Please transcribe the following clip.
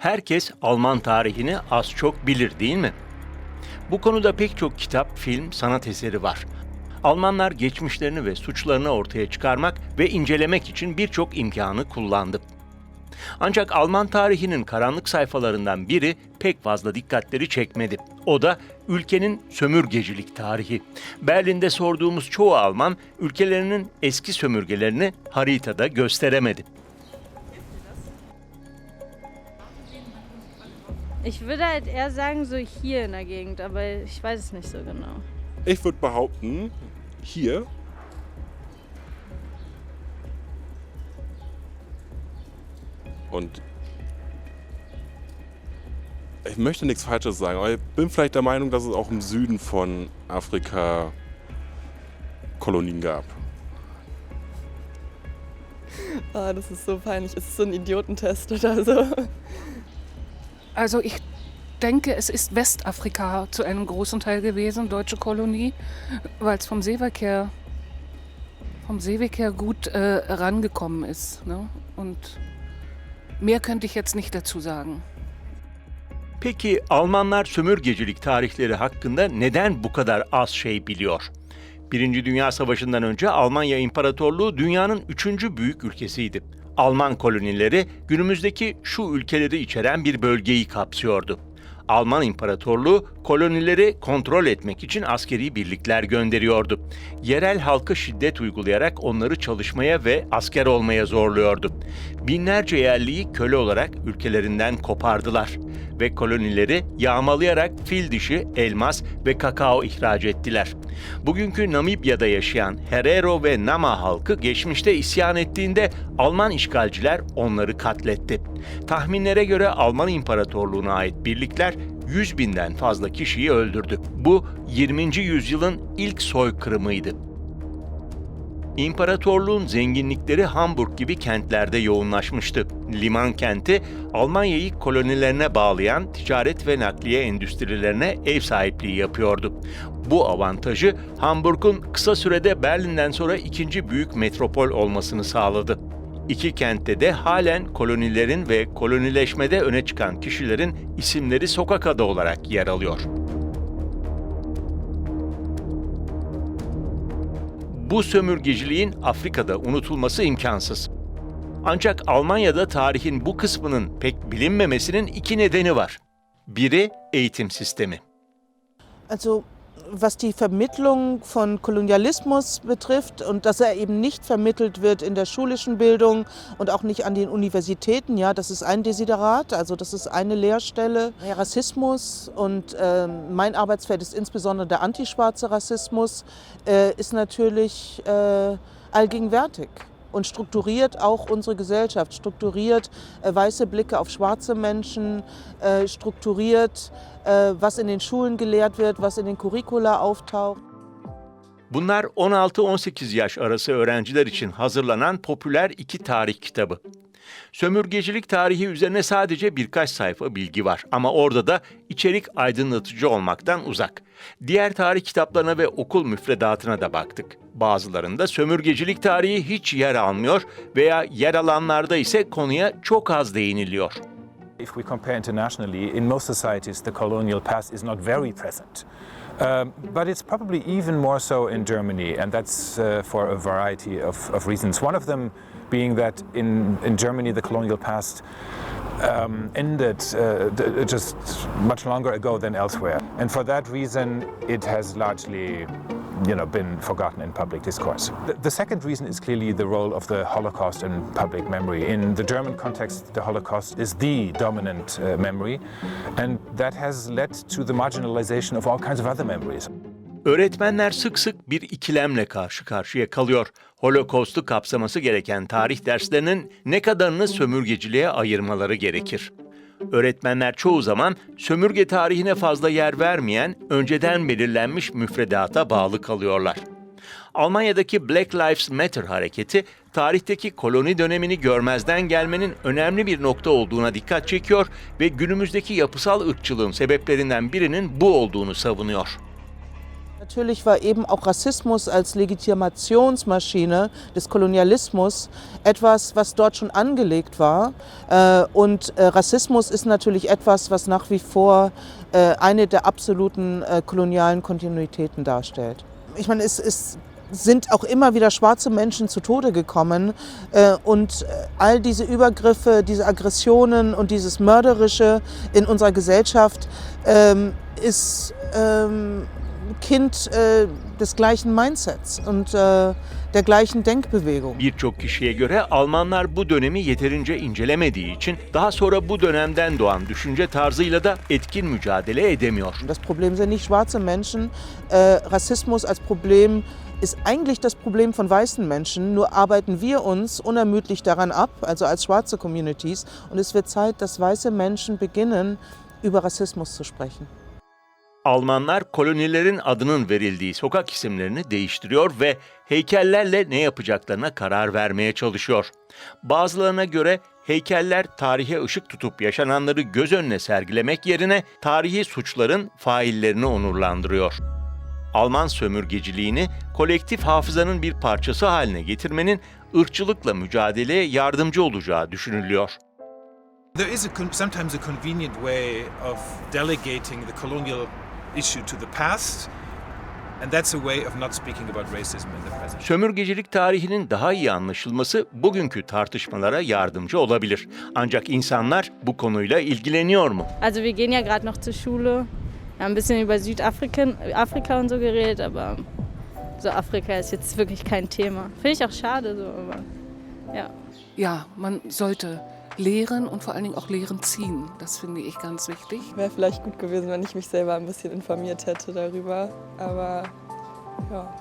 Herkes Alman tarihini az çok bilir değil mi? Bu konuda pek çok kitap, film, sanat eseri var. Almanlar geçmişlerini ve suçlarını ortaya çıkarmak ve incelemek için birçok imkanı kullandı. Ancak Alman tarihinin karanlık sayfalarından biri pek fazla dikkatleri çekmedi. O da ülkenin sömürgecilik tarihi. Berlin'de sorduğumuz çoğu Alman ülkelerinin eski sömürgelerini haritada gösteremedi. Ich würde halt eher sagen, so hier in der Gegend, aber ich weiß es nicht so genau. Ich würde behaupten, hier. Und ich möchte nichts Falsches sagen, aber ich bin vielleicht der Meinung, dass es auch im Süden von Afrika Kolonien gab. Ah, das ist so peinlich. Es ist so ein Idiotentest oder so. Also ich denke, es ist Westafrika zu einem großen Teil gewesen, deutsche Kolonie, weil es vom Seeweg her, vom Seeweg gut äh, rangekommen ist. Ne? Und mehr könnte ich jetzt nicht dazu sagen. Peki Almanlar sömürgecilik tarihleri hakkında neden bu kadar az şey biliyor? Birinci Dünya Savaşı'ndan önce Almanya İmparatorluğu dünyanın üçüncü büyük ülkesiydi. Alman kolonileri günümüzdeki şu ülkeleri içeren bir bölgeyi kapsıyordu. Alman İmparatorluğu kolonileri kontrol etmek için askeri birlikler gönderiyordu. Yerel halka şiddet uygulayarak onları çalışmaya ve asker olmaya zorluyordu. Binlerce yerliyi köle olarak ülkelerinden kopardılar ve kolonileri yağmalayarak fil dişi, elmas ve kakao ihraç ettiler. Bugünkü Namibya'da yaşayan Herero ve Nama halkı geçmişte isyan ettiğinde Alman işgalciler onları katletti. Tahminlere göre Alman İmparatorluğu'na ait birlikler 100 binden fazla kişiyi öldürdü. Bu 20. yüzyılın ilk soykırımıydı. İmparatorluğun zenginlikleri Hamburg gibi kentlerde yoğunlaşmıştı. Liman kenti, Almanya'yı kolonilerine bağlayan ticaret ve nakliye endüstrilerine ev sahipliği yapıyordu. Bu avantajı Hamburg'un kısa sürede Berlin'den sonra ikinci büyük metropol olmasını sağladı. İki kentte de halen kolonilerin ve kolonileşmede öne çıkan kişilerin isimleri sokak adı olarak yer alıyor. Bu sömürgeciliğin Afrika'da unutulması imkansız. Ancak Almanya'da tarihin bu kısmının pek bilinmemesinin iki nedeni var. Biri eğitim sistemi. Also was die Vermittlung von Kolonialismus betrifft und dass er eben nicht vermittelt wird in der schulischen Bildung und auch nicht an den Universitäten, ja, das ist ein Desiderat, also das ist eine Lehrstelle. Der Rassismus und ähm, mein Arbeitsfeld ist insbesondere der antischwarze Rassismus, äh, ist natürlich äh, allgegenwärtig und strukturiert auch unsere Gesellschaft, strukturiert äh, weiße Blicke auf schwarze Menschen, äh, strukturiert, äh, was in den Schulen gelehrt wird, was in den Curricula auftaucht. Bunlar 16-18 yaş arası öğrenciler için hazırlanan popüler iki tarih kitabı. Sömürgecilik tarihi üzerine sadece birkaç sayfa bilgi var ama orada da içerik aydınlatıcı olmaktan uzak. Diğer tarih kitaplarına ve okul müfredatına da baktık. Bazılarında sömürgecilik tarihi hiç yer almıyor veya yer alanlarda ise konuya çok az değiniliyor. If we compare internationally, in most societies, the colonial past is not very present. Um, but it's probably even more so in Germany, and that's uh, for a variety of, of reasons. One of them being that in, in Germany, the colonial past um, ended uh, just much longer ago than elsewhere. And for that reason, it has largely you know, been forgotten in public discourse. The, the second reason is clearly the role of the Holocaust in public memory. In the German context, the Holocaust is the dominant uh, memory, and that has led to the marginalization of all kinds of other memories. Öğretmenler sık sık bir ikilemle karşı karşıya kalıyor. Holocaust'u kapsaması gereken tarih derslerinin ne kadarını sömürgeciliğe ayırmaları gerekir. Öğretmenler çoğu zaman sömürge tarihine fazla yer vermeyen, önceden belirlenmiş müfredata bağlı kalıyorlar. Almanya'daki Black Lives Matter hareketi tarihteki koloni dönemini görmezden gelmenin önemli bir nokta olduğuna dikkat çekiyor ve günümüzdeki yapısal ırkçılığın sebeplerinden birinin bu olduğunu savunuyor. Natürlich war eben auch Rassismus als Legitimationsmaschine des Kolonialismus etwas, was dort schon angelegt war. Äh, Und äh, Rassismus ist natürlich etwas, was nach wie vor äh, eine der absoluten kolonialen Kontinuitäten darstellt. Ich meine, es ist sind auch immer wieder schwarze Menschen zu Tode gekommen. Und all diese Übergriffe, diese Aggressionen und dieses Mörderische in unserer Gesellschaft ähm, ist ähm, Kind äh, des gleichen Mindsets und äh, der gleichen Denkbewegung. Birçok kişiye göre Almanlar bu dönemi yeterince incelemediği için daha sonra bu dönemden doğan düşünce tarzıyla da etkin mücadele edemiyor. Das Problem sind nicht schwarze Menschen. Äh, Rassismus als Problem ist eigentlich das Problem von weißen Menschen. Nur arbeiten wir uns unermüdlich daran ab, also als schwarze Communities. Und es wird Zeit, dass weiße Menschen beginnen, über Rassismus zu sprechen. Almanlar kolonilerin adının verildiği sokak isimlerini değiştiriyor ve heykellerle ne yapacaklarına karar vermeye çalışıyor. Bazılarına göre heykeller tarihe ışık tutup yaşananları göz önüne sergilemek yerine tarihi suçların faillerini onurlandırıyor. Alman sömürgeciliğini kolektif hafızanın bir parçası haline getirmenin ırkçılıkla mücadeleye yardımcı olacağı düşünülüyor. There is a sometimes a convenient way of delegating the colonial issue to the past, and that's a way of not speaking about racism in the present. Sömürgecilik tarihinin daha iyi anlaşılması bugünkü tartışmalara yardımcı olabilir. Ancak insanlar bu konuyla ilgileniyor mu? Also wir gehen ja gerade noch zur Schule. Wir haben ein bisschen über Südafrika Afrika und so geredet, aber so Afrika ist jetzt wirklich kein Thema. Finde ich auch schade so, aber ja. Ja, man sollte lehren und vor allen Dingen auch Lehren ziehen. Das finde ich ganz wichtig. Wäre vielleicht gut gewesen, wenn ich mich selber ein bisschen informiert hätte darüber. Aber ja.